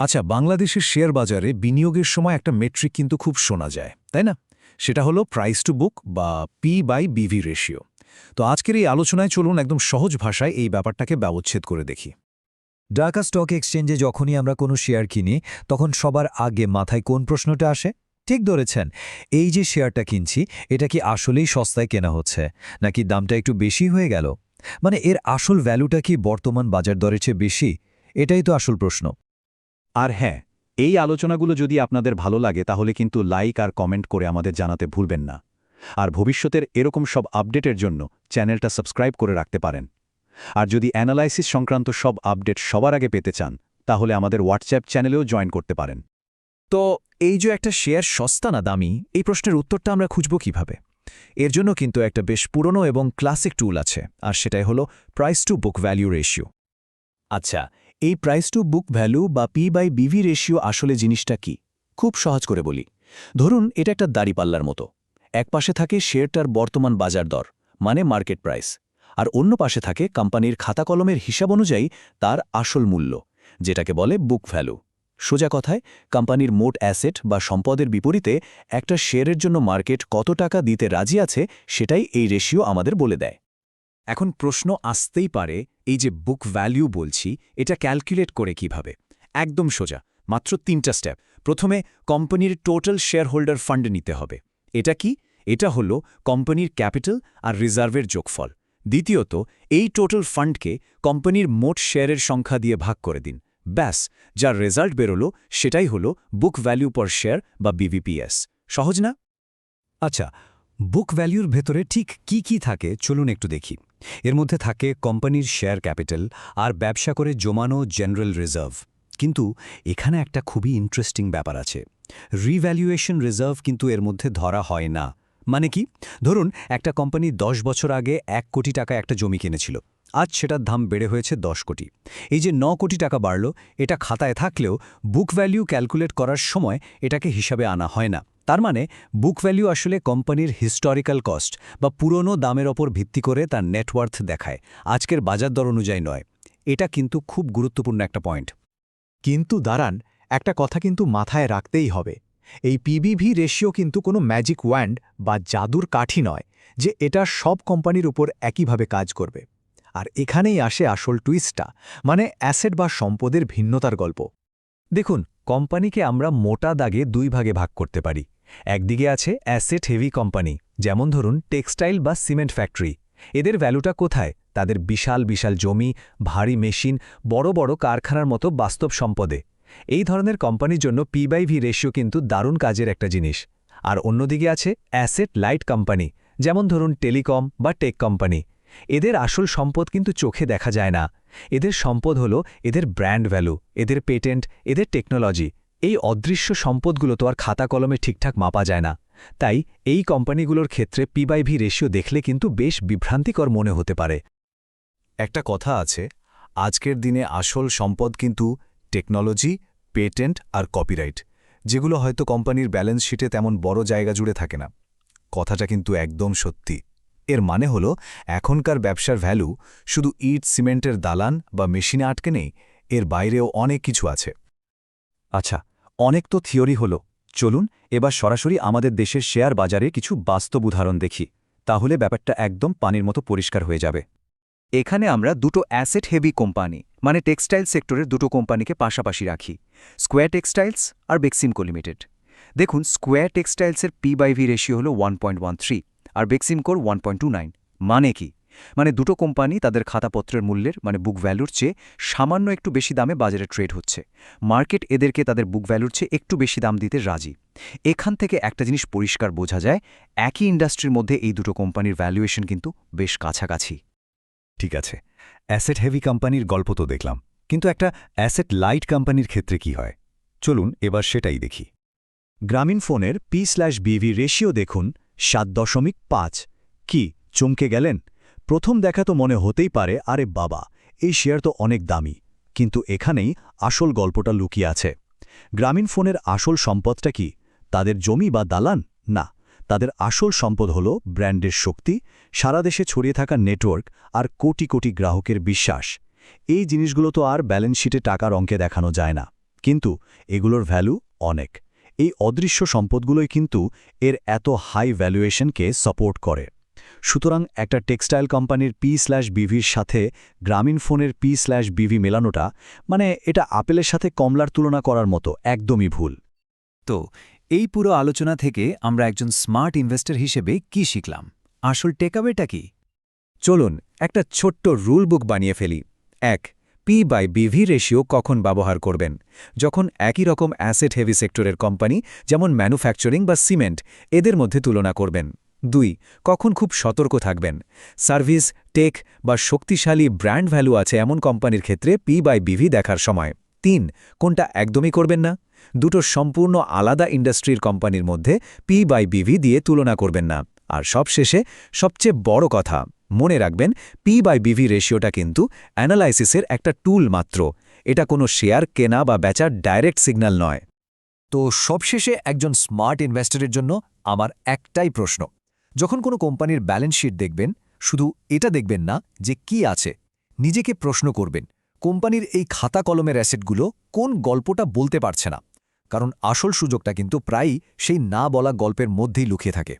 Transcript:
আচ্ছা বাংলাদেশের শেয়ার বাজারে বিনিয়োগের সময় একটা মেট্রিক কিন্তু খুব শোনা যায়, তাই না? সেটা হলো প্রাইস টু বুক বা পি বাই বিভি রেশিও তো আজকের এই আলোচনায় চলুন একদম সহজ ভাষায় এই ব্যাপারটাকে ব্যবচ্ছেদ করে দেখি। ঢাকা স্টক এক্সচেঞ্জে যখনই আমরা কোনো শেয়ার কিনি, তখন সবার আগে মাথায় কোন প্রশ্নটা আসে? ঠিক ধরেছেন, এই যে শেয়ারটা কিনছি, এটা কি আসলেই সস্তায় কেনা হচ্ছে, নাকি দামটা একটু বেশি হয়ে গেল? মানে এর আসল ভ্যালুটা কি বর্তমান বাজার দরের চেয়ে বেশি? এটাই তো আসল প্রশ্ন। আর হ্যাঁ এই আলোচনাগুলো যদি আপনাদের ভালো লাগে তাহলে কিন্তু লাইক আর কমেন্ট করে আমাদের জানাতে ভুলবেন না। আর ভবিষ্যতের এরকম সব আপডেটের জন্য চ্যানেলটা সাবস্ক্রাইব করে রাখতে পারেন। আর যদি অ্যানালাইসিস সংক্রান্ত সব আপডেট সবার আগে পেতে চান, তাহলে আমাদের হোয়াটসঅ্যাপ চ্যানেলেও জয়েন করতে পারেন। তো এই যে একটা শেয়ার সস্তা না দামি, এই প্রশ্নের উত্তরটা আমরা খুঁজব কীভাবে? এর জন্য কিন্তু একটা বেশ পুরনো এবং ক্লাসিক টুল আছে, আর সেটাই হলো price to book value ratio আচ্ছা এই প্রাইস টু বুক ভ্যালু বা পি বাই বিভি রেশিও আসলে জিনিসটা কি? খুব সহজ করে বলি। ধরুন, এটা একটা দাড়িপাল্লার মতো। এক পাশে থাকে শেয়ারটার বর্তমান বাজার দর মানে মার্কেট প্রাইস আর অন্য পাশে থাকে কোম্পানির খাতা কলমের হিসাব অনুযায়ী তার আসল মূল্য, যেটাকে বলে বুক ভ্যালু সোজা কথায়, কোম্পানির মোট অ্যাসেট বা সম্পদের বিপরীতে একটা শেয়ারের জন্য মার্কেট কত টাকা দিতে রাজি আছে সেটাই এই রেশিও আমাদের বলে দেয়। এখন প্রশ্ন আসতেই পারে, এই যে বুক ভ্যালু বলছি, এটা ক্যালকুলেট করে কীভাবে? একদম সোজা, মাত্র তিনটা স্টেপ প্রথমে কোম্পানির টোটাল শেয়ার হোল্ডার ফান্ড নিতে হবে। এটা কি? এটা হলো কোম্পানির ক্যাপিটাল আর রিজার্ভের যোগফল। দ্বিতীয়ত, এই টোটাল ফান্ডকে কোম্পানির মোট শেয়ারের সংখ্যা দিয়ে ভাগ করে দিন। ব্যাস, যার রেজাল্ট বেরোলো, সেটাই হলো বুক ভ্যালু পার শেয়ার বা বিভিপিএস সহজ না? আচ্ছা বুক ভ্যালুর ভেতরে ঠিক কি কি থাকে, চলুন একটু দেখি। এর মধ্যে থাকে কোম্পানির শেয়ার ক্যাপিটাল আর ব্যবসা করে জমানো জেনারেল রিজার্ভ। কিন্তু এখানে একটা খুবই ইন্টারেস্টিং ব্যাপার আছে। রিভ্যালুয়েশন রিজার্ভ কিন্তু এর মধ্যে ধরা হয় না। মানে কি? ধরুন, একটা কোম্পানি দশ বছর আগে এক কোটি টাকা একটা জমি কিনেছিল। আজ সেটার দাম বেড়ে হয়েছে দশ কোটি। এই যে ন কোটি টাকা বাড়ল, এটা খাতায় থাকলেও বুক ভ্যালু ক্যালকুলেট করার সময় এটাকে হিসাবে আনা হয় না। তার মানে বুক ভ্যালু আসলে কোম্পানির হিস্টোরিক্যাল কস্ট বা পুরনো দামের ওপর ভিত্তি করে তার নেটওয়ার্থ দেখায়। আজকের বাজার দর অনুযায়ী নয়। এটা কিন্তু খুব গুরুত্বপূর্ণ একটা পয়েন্ট কিন্তু দাঁড়ান, একটা কথা কিন্তু মাথায় রাখতেই হবে। এই পিবিভি রেশিও কিন্তু কোনো ম্যাজিক ওয়্যান্ড বা জাদুর কাঠি নয়, যে এটা সব কোম্পানির উপর একইভাবে কাজ করবে। আর এখানেই আসে আসল টুইস্টটা মানে অ্যাসেট বা সম্পদের ভিন্নতার গল্প। দেখুন কোম্পানিকে আমরা মোটা দাগে দুই ভাগে ভাগ করতে পারি। একদিকে আছে অ্যাসেট হেভি কোম্পানি, যেমন ধরুন টেক্সটাইল বা সিমেন্ট ফ্যাক্টরি। এদের ভ্যালুটা কোথায়? তাদের বিশাল বিশাল জমি, ভারী মেশিন, বড় বড় কারখানার মতো বাস্তব সম্পদে। এই ধরনের কোম্পানির জন্য পি বাই ভি রেশিও কিন্তু দারুণ কাজের একটা জিনিস। আর অন্যদিকে আছে অ্যাসেট লাইট কোম্পানি, যেমন ধরুন টেলিকম বা টেক কোম্পানি। এদের আসল সম্পদ কিন্তু চোখে দেখা যায় না। এদের সম্পদ হল এদের ব্র্যান্ড ভ্যালু, এদের পেটেন্ট, এদের টেকনোলজি। এই অদৃশ্য সম্পদগুলো তো আর খাতা কলমে ঠিকঠাক মাপা যায় না। তাই এই কোম্পানিগুলোর ক্ষেত্রে পি বাই ভি রেশিও দেখলে কিন্তু বেশ বিভ্রান্তিকর মনে হতে পারে। একটা কথা আছে, আজকের দিনে আসল সম্পদ কিন্তু টেকনোলজি, পেটেন্ট আর কপিরাইট, যেগুলো হয়তো কোম্পানির ব্যালেন্স শিটে তেমন বড় জায়গা জুড়ে থাকে না। কথাটা কিন্তু একদম সত্যি। এর মানে হল, এখনকার ব্যবসার ভ্যালু শুধু ইট, সিমেন্টের দালান বা মেশিনে আটকে নেই, এর বাইরেও অনেক কিছু আছে। আচ্ছা অনেক তো থিওরি হল। চলুন, এবার সরাসরি আমাদের দেশের শেয়ার বাজারে কিছু বাস্তব উদাহরণ দেখি, তাহলে ব্যাপারটা একদম পানির মতো পরিষ্কার হয়ে যাবে। এখানে আমরা দুটো অ্যাসেট হেভি কোম্পানি মানে টেক্সটাইল সেক্টরের দুটো কোম্পানিকে পাশাপাশি রাখি, স্কোয়ার টেক্সটাইলস আর বেক্সিমকো লিমিটেড। দেখুন, স্কোয়ার টেক্সটাইলসের পি বাই ভি রেশিও হল ওয়ান আর বেক্সিমকোর ওয়ান মানে কি? মানে দুটো কোম্পানি তাদের খাতাপত্রের মূল্যের মানে বুক ভ্যালুর চেয়ে সামান্য একটু বেশি দামে বাজারে ট্রেড হচ্ছে। মার্কেট এদেরকে তাদের বুক ভ্যালুর চেয়ে একটু বেশি দাম দিতে রাজি। এখান থেকে একটা জিনিস পরিষ্কার বোঝা যায়, একই ইন্ডাস্ট্রির মধ্যে এই দুটো কোম্পানির ভ্যালুয়েশন কিন্তু বেশ কাছাকাছি। ঠিক আছে অ্যাসেট হেভি কোম্পানির গল্প তো দেখলাম, কিন্তু একটা অ্যাসেট লাইট কোম্পানির ক্ষেত্রে কি হয়? চলুন এবার সেটাই দেখি। গ্রামীণ ফোনের পি স্ল্যাশ বিভি রেশিও দেখুন সাত দশমিক পাঁচ। কি, চমকে গেলেন? প্রথম দেখা তো মনে হতেই পারে, আরে বাবা, এই শেয়ার তো অনেক দামি। কিন্তু এখানেই আসল গল্পটা লুকিয়ে আছে। গ্রামীণ ফোনের আসল সম্পদটা কি? তাদের জমি বা দালান? না, তাদের আসল সম্পদ হল ব্র্যান্ডের শক্তি, সারা দেশে ছড়িয়ে থাকা নেটওয়ার্ক আর কোটি কোটি গ্রাহকের বিশ্বাস। এই জিনিসগুলো তো আর ব্যালেন্স শিটে টাকার অঙ্কে দেখানো যায় না। কিন্তু এগুলোর ভ্যালু অনেক। এই অদৃশ্য সম্পদগুলোই কিন্তু এর এত হাই ভ্যালুয়েশনকে সাপোর্ট করে। সুতরাং একটা টেক্সটাইল কোম্পানির পি স্ল্যাশ বিভির সাথে গ্রামীণ ফোনের পি স্ল্যাশ বিভি মেলানোটা মানে এটা আপেলের সাথে কমলার তুলনা করার মতো একদমই ভুল। তো এই পুরো আলোচনা থেকে আমরা একজন স্মার্ট ইনভেস্টর হিসেবে কি শিখলাম? আসল টেকআওয়েটা কি? চলুন একটা ছোট্ট রুল বুক বানিয়ে ফেলি। এক পি বাই বিভি রেশিও কখন ব্যবহার করবেন? যখন একই রকম অ্যাসেট হেভি সেক্টরের কোম্পানি যেমন ম্যানুফ্যাকচারিং বা সিমেন্ট এদের মধ্যে তুলনা করবেন। দুই, কখন খুব সতর্ক থাকবেন? সার্ভিস টেক বা শক্তিশালী ব্র্যান্ড ভ্যালু আছে এমন কোম্পানির ক্ষেত্রে পি বাই বিভি দেখার সময়। তিন, কোনটা একদমই করবেন না? দুটো সম্পূর্ণ আলাদা ইন্ডাস্ট্রির কোম্পানির মধ্যে পি বাই বিভি দিয়ে তুলনা করবেন না। আর সবশেষে সবচেয়ে বড় কথা মনে রাখবেন পি বাই বিভি রেশিওটা কিন্তু অ্যানালাইসিসের একটা টুল মাত্র। এটা কোনো শেয়ার কেনা বা বেচার ডাইরেক্ট সিগন্যাল নয়। তো সবশেষে একজন স্মার্ট ইনভেস্টরের জন্য আমার একটাই প্রশ্ন। যখন কোনো কোম্পানির ব্যালেন্স শিট দেখবেন, শুধু এটা দেখবেন না যে কি আছে। নিজেকে প্রশ্ন করবেন, কোম্পানির এই খাতা কলমের অ্যাসেটগুলো কোন গল্পটা বলতে পারছে না? কারণ আসল সুযোগটা কিন্তু প্রায়ই সেই না বলা গল্পের মধ্যেই লুকিয়ে থাকে।